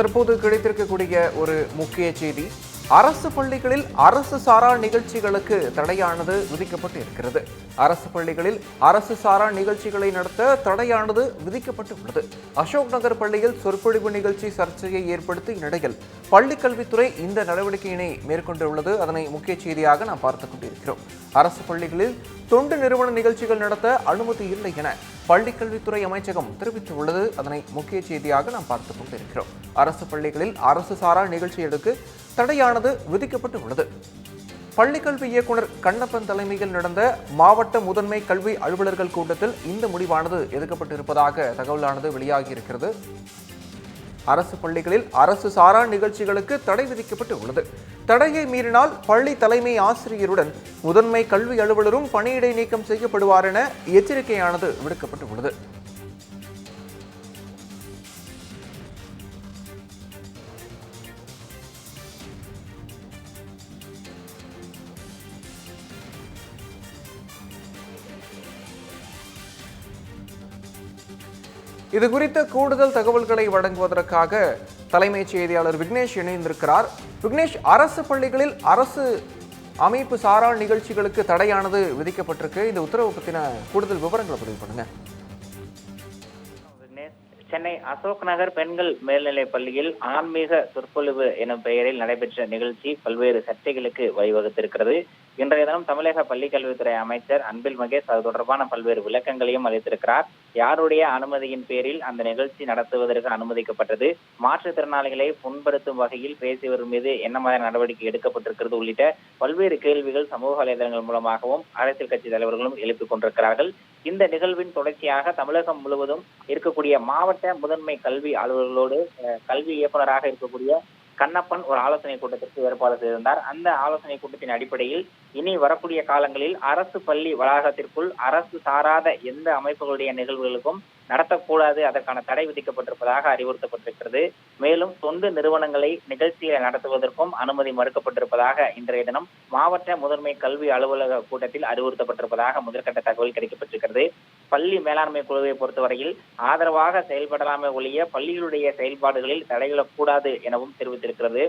தற்போது கிடைத்திருக்கக்கூடிய ஒரு முக்கிய செய்தி அரசு பள்ளிகளில் அரசு சாரா நிகழ்ச்சிகளுக்கு தடையானது விதிக்கப்பட்டு இருக்கிறது அரசு பள்ளிகளில் அரசு சாரா நிகழ்ச்சிகளை நடத்த தடையானது விதிக்கப்பட்டு உள்ளது அசோக் நகர் பள்ளியில் சொற்பொழிவு நிகழ்ச்சி சர்ச்சையை ஏற்படுத்தி இந்நிலையில் பள்ளிக்கல்வித்துறை இந்த நடவடிக்கையினை மேற்கொண்டுள்ளது. அதனை முக்கிய செய்தியாக நாம் பார்த்துக் கொண்டிருக்கிறோம். அரசு பள்ளிகளில் தொண்டு நிறுவன நிகழ்ச்சிகள் நடத்த அனுமதி இல்லை என பள்ளிக்கல்வித்துறை அமைச்சகம் தெரிவித்துள்ளது. அதனை முக்கிய செய்தியாக நாம் பார்த்துக் கொண்டிருக்கிறோம். அரசு பள்ளிகளில் அரசு சாரா நிகழ்ச்சிகளுக்கு தடையானது விதிக்கப்பட்டு உள்ளது பள்ளிக்கல்வி இயக்குனர் கண்ணப்பன் தலைமையில் நடந்த மாவட்ட முதன்மை கல்வி அலுவலர்கள் கூட்டத்தில் இந்த முடிவானது எடுக்கப்பட்டிருப்பதாக தகவலானது வெளியாகியிருக்கிறது. அரசு பள்ளிகளில் அரசு சாரா நிகழ்ச்சிகளுக்கு தடை விதிக்கப்பட்டு உள்ளது தடையை மீறினால் பள்ளி தலைமை ஆசிரியருடன் முதன்மை கல்வி அலுவலரும் பணியிடை நீக்கம் செய்யப்படுவார் என எச்சரிக்கையானது விடுக்கப்பட்டு இது குறித்த கூடுதல் தகவல்களை வழங்குவதற்காக தலைமைச் செய்தியாளர் விக்னேஷ் இணைந்திருக்கிறார். விக்னேஷ் அரசு பள்ளிகளில் அரசு அமைப்பு சாரா நிகழ்ச்சிகளுக்கு தடையானது விதிக்கப்பட்டிருக்கு. இந்த உத்தரவு பத்தின கூடுதல் விவரங்களை பதிவு பண்ணுங்க. சென்னை அசோக் நகர் பெண்கள் மேல்நிலைப் பள்ளியில் ஆன்மீக சொற்பொழிவு எனும் பெயரில் நடைபெற்ற நிகழ்ச்சி பல்வேறு சர்ச்சைகளுக்கு வழிவகுத்திருக்கிறது. இன்றைய தினம் தமிழக பள்ளிக்கல்வித்துறை அமைச்சர் அன்பில் மகேஷ் அது தொடர்பான பல்வேறு விளக்கங்களையும் அளித்திருக்கிறார். யாருடைய அனுமதியின் பேரில் அந்த நிகழ்ச்சி நடத்துவதற்கு அனுமதிக்கப்பட்டது? மாற்றுத்திறனாளிகளை புண்படுத்தும் வகையில் பேசியவர் மீது என்ன மாதிரி நடவடிக்கை எடுக்கப்பட்டிருக்கிறது உள்ளிட்ட பல்வேறு கேள்விகள் சமூக வலைதளங்கள் மூலமாகவும் அரசியல் கட்சி தலைவர்களும் எழுப்பிக் கொண்டிருக்கிறார்கள். இந்த நிகழ்வின் தொடர்ச்சியாக தமிழகம் முழுவதும் இருக்கக்கூடிய மாவட்ட முதன்மை கல்வி அலுவலர்களோடு கல்வி இயக்குநராக இருக்கக்கூடிய கண்ணப்பன் ஒரு ஆலோசனை கூட்டத்திற்கு ஏற்பாடு செய்திருந்தார். அந்த ஆலோசனை கூட்டத்தின் அடிப்படையில் இனி வரக்கூடிய காலங்களில் அரசு பள்ளி வளாகத்திற்குள் அரசு சாராத எந்த அமைப்புகளுடைய நிகழ்வுகளுக்கும் நடத்தக்கூடாது. அதற்கான தடை விதிக்கப்பட்டிருப்பதாக அறிவுறுத்தப்பட்டிருக்கிறது. மேலும் தொண்டு நிறுவனங்களை நிகழ்ச்சியை நடத்துவதற்கும் அனுமதி மறுக்கப்பட்டிருப்பதாக இன்றைய தினம் மாவட்ட முதன்மை கல்வி அலுவலக கூட்டத்தில் அறிவுறுத்தப்பட்டிருப்பதாக முதற்கட்ட தகவல் கிடைக்கப்பட்டிருக்கிறது பள்ளி மேலாண்மை குழுவை பொறுத்தவரையில் ஆதரவாக செயல்படலாமே ஒழிய பள்ளிகளுடைய செயல்பாடுகளில் தடையிடக்கூடாது எனவும் தெரிவித்திருக்கிறது.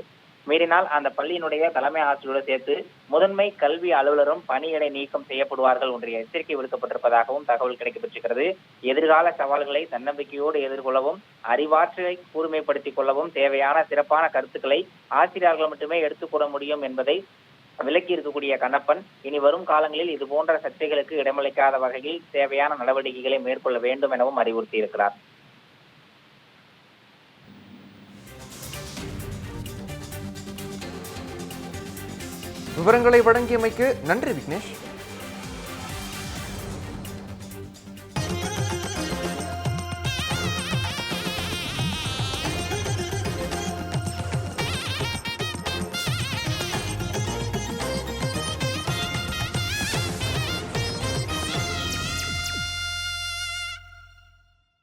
மீறினால் அந்த பள்ளியினுடைய தலைமை ஆசிரியரோடு சேர்த்து முதன்மை கல்வி அலுவலரும் பணியிடை நீக்கம் செய்யப்படுவார்கள் ஒன்றிய எச்சரிக்கை விடுக்கப்பட்டிருப்பதாகவும் தகவல் கிடைக்கப்பட்டிருக்கிறது எதிர்கால சவால்களை தன்னம்பிக்கையோடு எதிர்கொள்ளவும் அறிவாற்றலை கூர்மைப்படுத்திக் கொள்ளவும் தேவையான சிறப்பான கருத்துக்களை ஆசிரியர்கள் மட்டுமே எடுத்துக்கூட முடியும் என்பதை விலக்கி இருக்கக்கூடிய கண்ணப்பன் இனி வரும் காலங்களில் இது போன்ற சர்ச்சைகளுக்கு இடமளிக்காத வகையில் தேவையான நடவடிக்கைகளை மேற்கொள்ள வேண்டும் எனவும் அறிவுறுத்தி இருக்கிறார் விவரங்களை வழங்கியமைக்கு நன்றி விக்னேஷ்.